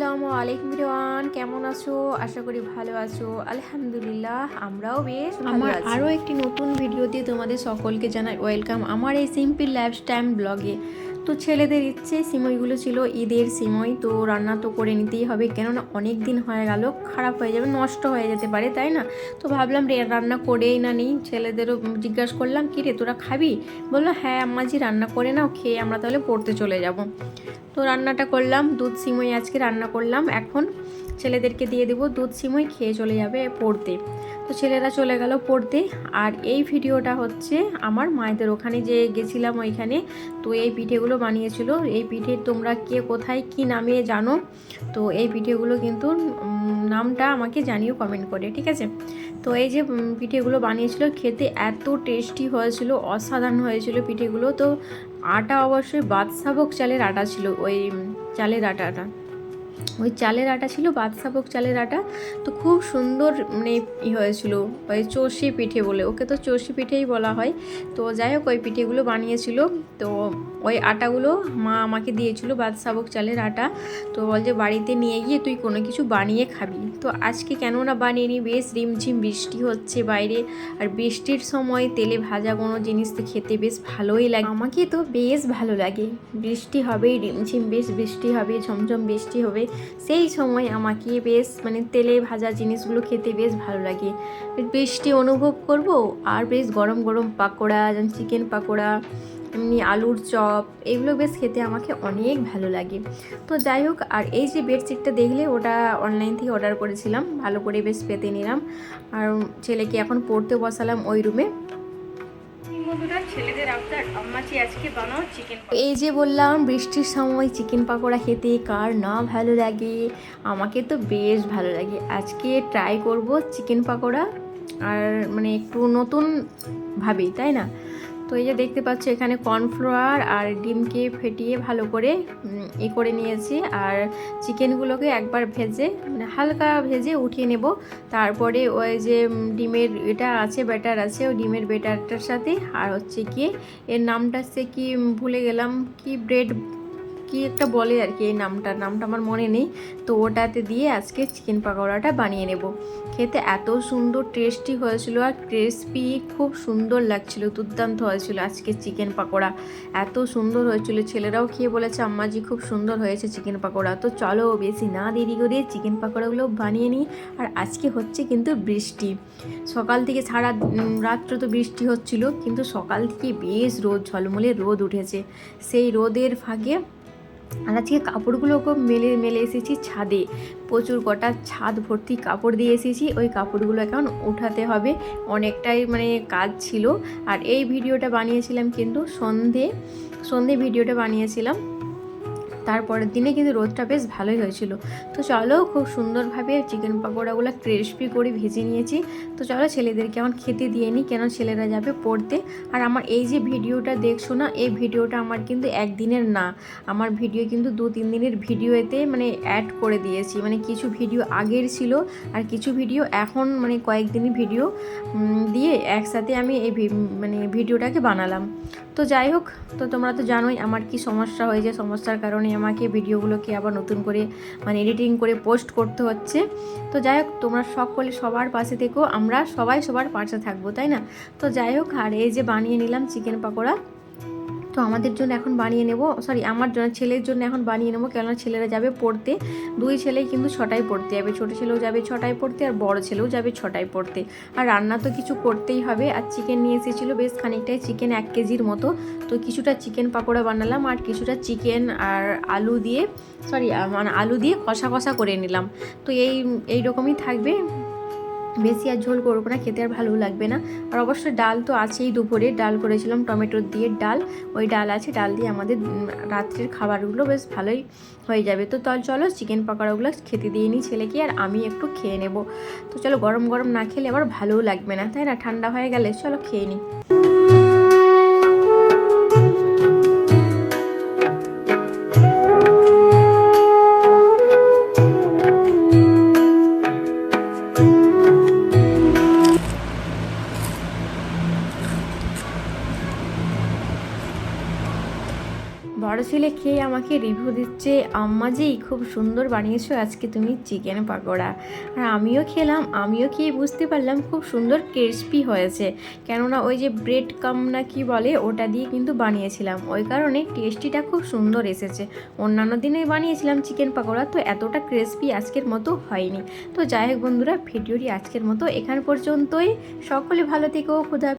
আসসালামু আলাইকুম রিওয়ান কেমন আছো? আশা করি ভালো আছো। আলহামদুলিল্লাহ আমরাও বেশ আমার আরও একটি নতুন ভিডিও দিয়ে তোমাদের সকলকে জানাই ওয়েলকাম আমার এই সিম্পল লাইফস্টাইল ব্লগে। তো ছেলেদের ইচ্ছে, সিমইগুলো ছিল ঈদের সিমই, তো রান্না তো করে নিতেই হবে। কেননা অনেক দিন হয়ে গেল, খারাপ হয়ে যাবে, নষ্ট হয়ে যেতে পারে, তাই না? তো ভাবলাম রে, রান্না করেই না নিই, ছেলেদেরও জিজ্ঞাসা করলাম, কি রে, তোরা খাবি? বলল হ্যাঁ আম্মাজি, রান্না করে নাও, খেয়ে আমরা তাহলে পড়তে চলে যাব। তো রান্নাটা করলাম, দুধ সিমই আজকে রান্না করলাম। এখন ছেলেদেরকে দিয়ে দেবো, দুধ সিমই খেয়ে চলে যাবে পড়তে। তো ছেলেরা চলে গেল পড়তে। আর এই ভিডিওটা হচ্ছে আমার মায়েদের। ওখানে যে গেছিলাম ওইখানে, তো এই পিঠেগুলো বানিয়েছিল। এই পিঠে তোমরা কে কোথায় কি নামে জানো? তো এই পিঠেগুলো কিন্তু নামটা আমাকে জানিও কমেন্ট করে, ঠিক আছে? তো এই যে পিঠেগুলো বানিয়েছিল, খেতে এত টেস্টি হয়েছিল, অসাধারণ হয়েছিল পিঠেগুলো। তো আটা অবশ্যই বাদশাভোগ চালের আটা ছিল, ওই চালের আটাটা। ওই চালের আটা ছিল, বাদশাভোগ চালের আটা। তো খুব সুন্দর মানে ই হয়েছিল, ওই চষি পিঠে বলে, ওকে তো চষি পিঠেই বলা হয়। তো যাই হোক, ওই পিঠেগুলো বানিয়েছিল। তো ওই আটাগুলো মা আমাকে দিয়েছিল, বাদশাভোগ চালের আটা। তো বল যে, বাড়িতে নিয়ে গিয়ে তুই কোনো কিছু বানিয়ে খাবি। তো আজকে কেন না বানিয়ে নি? বেশ রিমঝিম বৃষ্টি হচ্ছে বাইরে, আর বৃষ্টির সময় তেলে ভাজা কোনো জিনিস তো খেতে বেশ ভালোই লাগে। আমাকে তো বেশ ভালো লাগে। বৃষ্টি হবে রিমঝিম বেশ বৃষ্টি হবে, ঝমঝম বৃষ্টি হবে। সেই সময় আমাকে বেশ মানে তেলে ভাজা জিনিসগুলো খেতে বেশ ভালো লাগে। বৃষ্টি অনুভব করব আর বেশ গরম গরম পাকোড়া, যেমন চিকেন পাকোড়া, এমনি আলুর চপ, এগুলো বেশ খেতে আমাকে অনেক ভালো লাগে। তো যাই হোক, আর এই যে বেডশিটটা দেখলে ওটা অনলাইন থেকে অর্ডার করেছিলাম, ভালো করে বেশ পেতে নিলাম। আর ছেলেকে এখন পড়তে বসালাম ওই রুমে এই যে বললাম, বৃষ্টির সময় চিকেন পাকোড়া খেতে কার না ভালো লাগে? আমাকে তো বেশ ভালো লাগে। আজকে ট্রাই করব চিকেন পাকোড়া, আর মানে একটু নতুন ভাবেই, তাই না? তো এই যে দেখতে পাচ্ছ, এখানে কর্নফ্লাওয়ার আর ডিমকে ফেটিয়ে ভালো করে ই করে নিয়েছি। আর চিকেনগুলোকে একবার ভেজে মানে হালকা ভেজে উঠিয়ে নেব। তারপরে ওই যে ডিমের এটা আছে ব্যাটার আছে, ওই ডিমের ব্যাটারটার সাথে। আর হচ্ছে কি, এর নামটা সে কি ভুলে গেলাম। কি ব্রেড কি একটা বলে আর কি এই নামটা নামটা আমার মনে নেই। তো ওটাতে দিয়ে আজকে চিকেন পাকোড়াটা বানিয়ে নেব। খেতে এত সুন্দর টেস্টি হয়েছিল আর ক্রিসপি খুব সুন্দর লাগছিল, দুর্দান্ত হয়েছিল আজকে চিকেন পাকোড়া। এত সুন্দর হয়েছিল, ছেলেরাও খেয়ে বলেছে, আম্মাজি, খুব সুন্দর হয়েছে চিকেন পাকোড়া। তো চলো বেশি না দেরি করে চিকেন পাকোড়াগুলো বানিয়ে নিই আর আজকে হচ্ছে কিন্তু বৃষ্টি। সকাল থেকে সারা রাত্র তো বৃষ্টি হচ্ছিল, কিন্তু সকাল থেকে বেশ রোদ, ঝলমলে রোদ উঠেছে। সেই রোদের ফাঁকে আর আজকে কাপড়গুলোকে মেলে মেলে এসেছি ছাদে। প্রচুর কটা ছাদ ভর্তি কাপড় দিয়ে এসেছি। ওই কাপড়গুলো এখন উঠাতে হবে। অনেকটাই মানে কাজ ছিল। আর এই ভিডিওটা বানিয়েছিলাম কিন্তু সন্ধে। সন্ধে ভিডিওটা বানিয়েছিলাম। তারপরের দিনে কিন্তু রোদটা বেশ ভালোই হয়েছিল। তো চলো খুব সুন্দরভাবে চিকেন পকোড়াগুলো ক্রিসপি করে ভেজে নিয়েছি। তো চলো ছেলেদেরকে এখন খেতে দিয়ে নিই, কেন ছেলেরা যাবে পড়তে। আর আমার এই যে ভিডিওটা দেখছ না, এই ভিডিওটা আমার কিন্তু একদিনের না। আমার ভিডিও কিন্তু দু তিন দিনের ভিডিওতে মানে অ্যাড করে দিয়েছি। মানে কিছু ভিডিও আগের ছিল আর কিছু ভিডিও এখন মানে কয়েকদিনই ভিডিও দিয়ে একসাথে আমি এই মানে ভিডিওটাকে বানালাম। তো যাই হোক, তো তোমরা তো জানোই আমার কি সমস্যা হয়ে যায় সমস্যার কারণে আমাকে ভিডিওগুলোকে আবার নতুন করে মানে এডিটিং করে পোস্ট করতে হচ্ছে। তো যাই হোক, তোমরা সকলে সবার পাশে থেকেও আমরা সবাই সবার পাশে থাকব, তাই না? তো যাই হোক, আর এই যে বানিয়ে নিলাম চিকেন পকোড়া তো আমাদের জন্য এখন বানিয়ে নেব। সরি আমার জন্য ছেলের জন্য এখন বানিয়ে নেব, কেননা ছেলেরা যাবে পড়তে। দুই ছেলেই কিন্তু ছটায় পড়তে যাবে। ছোটো ছেলেও যাবে ছটায় পড়তে আর বড় ছেলেও যাবে ছটায় পড়তে। আর রান্না তো কিছু করতেই হবে। আর চিকেন নিয়ে এসেছিল বেশ খানিকটাই চিকেন এক কেজির মতো। তো কিছুটা চিকেন পাকোড়া বানালাম আর কিছুটা চিকেন আর আলু দিয়ে সরি মানে আলু দিয়ে কষা কষা করে নিলাম। তো এই এই রকমই থাকবে। বেশি আর ঝোল করব না, খেতে আর ভালো লাগবে না। আর অবশ্যই ডাল তো আছেই দুপুরে, ডাল করেছিলাম টমেটোর দিয়ে ডাল। ওই ডাল আছে, ডাল দিয়ে আমাদের রাত্রের খাবারগুলো বেশ ভালোই হয়ে যাবে। তো তাহলে চলো চিকেন পকোড়াগুলো খেতে দিয়ে নিই ছেলেকে আর আমি একটু খেয়ে নেব। তো চলো গরম গরম না খেলে আবার ভালোও লাগবে না, তাই না? ঠান্ডা হয়ে গেলে চলো খেয়ে নিই বড় ছেলে খেয়ে আমাকে রিভিউ দিচ্ছে? আম্মা যে খুব সুন্দর বানিয়েছো, আজকে তুমি চিকেন পাকোড়া। আর আমিও খেলাম, আমিও খেয়ে বুঝতে পারলাম খুব সুন্দর ক্রিস্পি হয়েছে। কেননা ওই যে ব্রেড কাম না কি বলে, ওটা দিয়ে কিন্তু বানিয়েছিলাম। ওই কারণে টেস্টিটা খুব সুন্দর এসেছে। অন্যান্য দিনে বানিয়েছিলাম চিকেন পাকোড়া, তো এতটা ক্রিস্পি আজকের মতো হয়নি। তো যাই হোক বন্ধুরা, ভিডিওটি আজকের মতো এখান পর্যন্তই। সকলে ভালো থেকো, খুদা